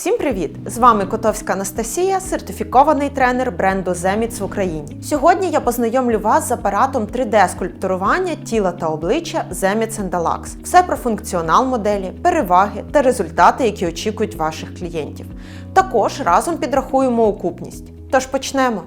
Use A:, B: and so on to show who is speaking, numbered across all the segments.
A: Всім привіт! З вами Котовська Анастасія, сертифікований тренер бренду Zemits в Україні. Сьогодні я познайомлю вас з апаратом 3D-скульптурування тіла та обличчя Zemits Deluxe. Все про функціонал моделі, переваги та результати, які очікують ваших клієнтів. Також разом підрахуємо окупність. Тож почнемо.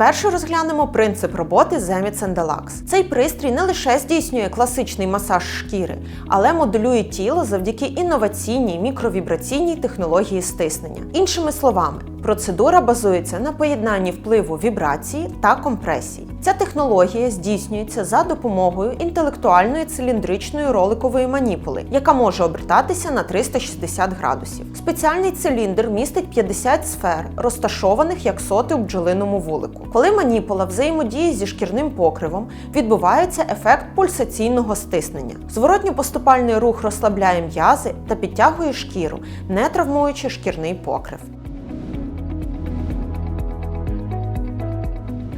A: Спершу розглянемо принцип роботи Zemits Deluxe. Цей пристрій не лише здійснює класичний масаж шкіри, але моделює тіло завдяки інноваційній мікровібраційній технології стиснення. Іншими словами, процедура базується на поєднанні впливу вібрації та компресії. Ця технологія здійснюється за допомогою інтелектуальної циліндричної роликової маніпули, яка може обертатися на 360 градусів. Спеціальний циліндр містить 50 сфер, розташованих як соти у бджолиному вулику. Коли маніпула взаємодіє зі шкірним покривом, відбувається ефект пульсаційного стиснення. Зворотньо-поступальний рух розслабляє м'язи та підтягує шкіру, не травмуючи шкірний покрив.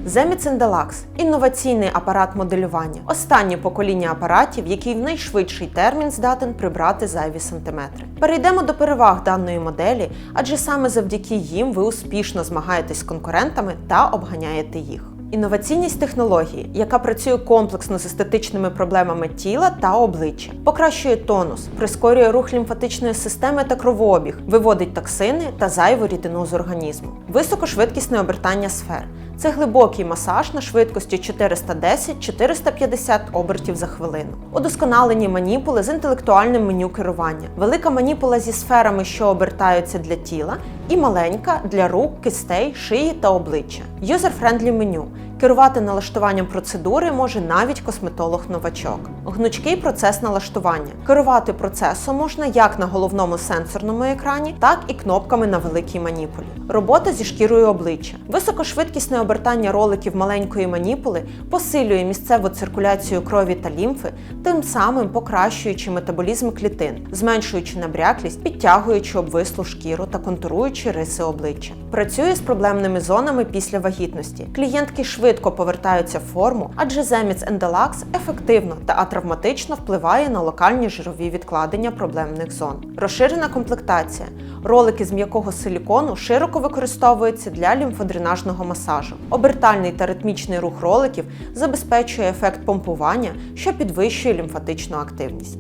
A: Deluxe – інноваційний апарат моделювання, останнє покоління апаратів, який в найшвидший термін здатен прибрати зайві сантиметри. Перейдемо до переваг даної моделі, адже саме завдяки їм ви успішно змагаєтесь з конкурентами та обганяєте їх. Інноваційність технології, яка працює комплексно з естетичними проблемами тіла та обличчя, покращує тонус, прискорює рух лімфатичної системи та кровообіг, виводить токсини та зайву рідину з організму, високошвидкісне обертання сфер. Це глибокий масаж на швидкості 410-450 обертів за хвилину, удосконалені маніпули з інтелектуальним меню керування, велика маніпула зі сферами, що обертаються для тіла, і маленька для рук, кистей, шиї та обличчя. Юзер-френдлі меню. Керувати налаштуванням процедури може навіть косметолог-новачок. Гнучкий процес налаштування. Керувати процесом можна як на головному сенсорному екрані, так і кнопками на великій маніпулі. Робота зі шкірою обличчя. Високошвидкісне обертання роликів маленької маніпули посилює місцеву циркуляцію крові та лімфи, тим самим покращуючи метаболізм клітин, зменшуючи набряклість, підтягуючи обвислу шкіру та контуруючи риси обличчя. Працює з проблемними зонами після вагітності. Клієнтки швидко повертаються в форму, адже Zemits Deluxe ефективно та атравматично впливає на локальні жирові відкладення проблемних зон. Розширена комплектація. Ролики з м'якого силікону широко використовуються для лімфодренажного масажу. Обертальний та ритмічний рух роликів забезпечує ефект помпування, що підвищує лімфатичну активність.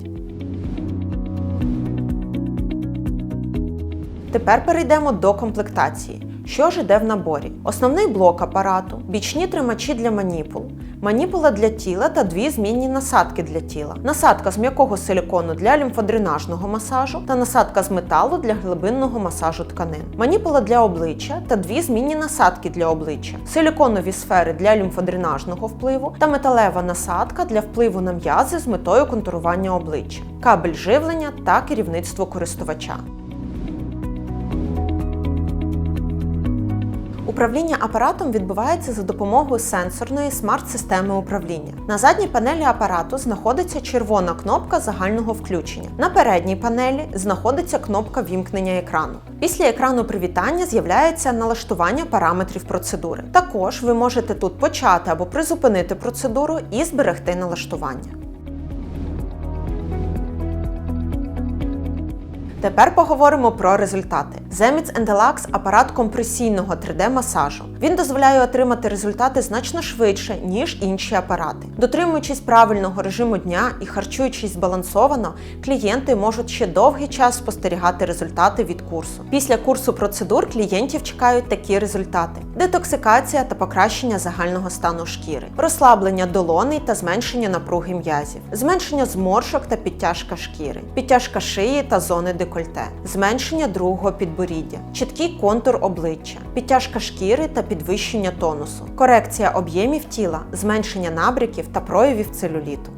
A: Тепер перейдемо до комплектації. Що ж іде в наборі? Основний блок апарату, бічні тримачі для маніпул, маніпула для тіла та дві змінні насадки для тіла. Насадка з м'якого силікону для лімфодренажного масажу та насадка з металу для глибинного масажу тканин. Маніпула для обличчя та дві змінні насадки для обличчя, силіконові сфери для лімфодренажного впливу та металева насадка для впливу на м'язи з метою контурування обличчя, кабель живлення та керівництво користувача. Управління апаратом відбувається за допомогою сенсорної смарт-системи управління. На задній панелі апарату знаходиться червона кнопка загального включення. На передній панелі знаходиться кнопка вімкнення екрану. Після екрану привітання з'являється налаштування параметрів процедури. Також ви можете тут почати або призупинити процедуру і зберегти налаштування. Тепер поговоримо про результати. Zemits Deluxe – апарат компресійного 3D-масажу. Він дозволяє отримати результати значно швидше, ніж інші апарати. Дотримуючись правильного режиму дня і харчуючись збалансовано, клієнти можуть ще довгий час спостерігати результати від курсу. Після курсу процедур клієнтів чекають такі результати: детоксикація та покращення загального стану шкіри, розслаблення долоней та зменшення напруги м'язів, зменшення зморшок та підтяжка шкіри, підтяжка шиї та зони декольте, зменшення другого підборіддя, чіткий контур обличчя, підтяжка шкіри та підвищення тонусу, корекція об'ємів тіла, зменшення набряків та проявів целюліту.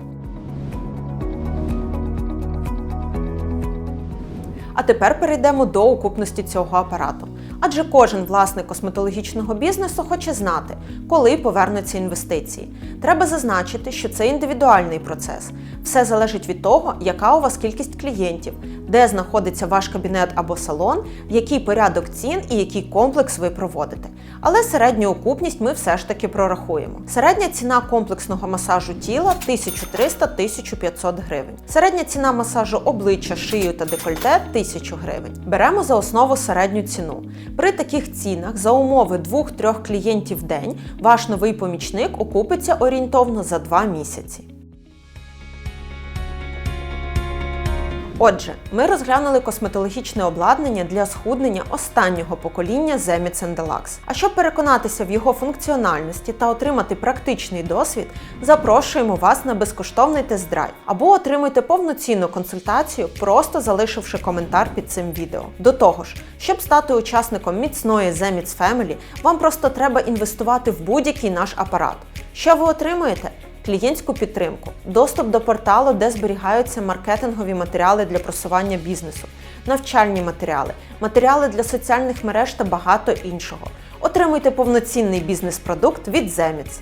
A: А тепер перейдемо до окупності цього апарату. Адже кожен власник косметологічного бізнесу хоче знати, коли повернуться інвестиції. Треба зазначити, що це індивідуальний процес. Все залежить від того, яка у вас кількість клієнтів, де знаходиться ваш кабінет або салон, в який порядок цін і який комплекс ви проводите. Але середню окупність ми все ж таки прорахуємо. Середня ціна комплексного масажу тіла 1300-1500 гривень. Середня ціна масажу обличчя, шию та декольте 1000 гривень. Беремо за основу середню ціну. При таких цінах за умови 2-3 клієнтів в день ваш новий помічник окупиться орієнтовно за 2 місяці. Отже, ми розглянули косметологічне обладнання для схуднення останнього покоління Zemits Deluxe. А щоб переконатися в його функціональності та отримати практичний досвід, запрошуємо вас на безкоштовний тест-драйв або отримуйте повноцінну консультацію, просто залишивши коментар під цим відео. До того ж, щоб стати учасником міцної Zemits Family, вам просто треба інвестувати в будь-який наш апарат. Що ви отримуєте? Клієнтську підтримку, доступ до порталу, де зберігаються маркетингові матеріали для просування бізнесу, навчальні матеріали, матеріали для соціальних мереж та багато іншого. Отримуйте повноцінний бізнес-продукт від Zemits.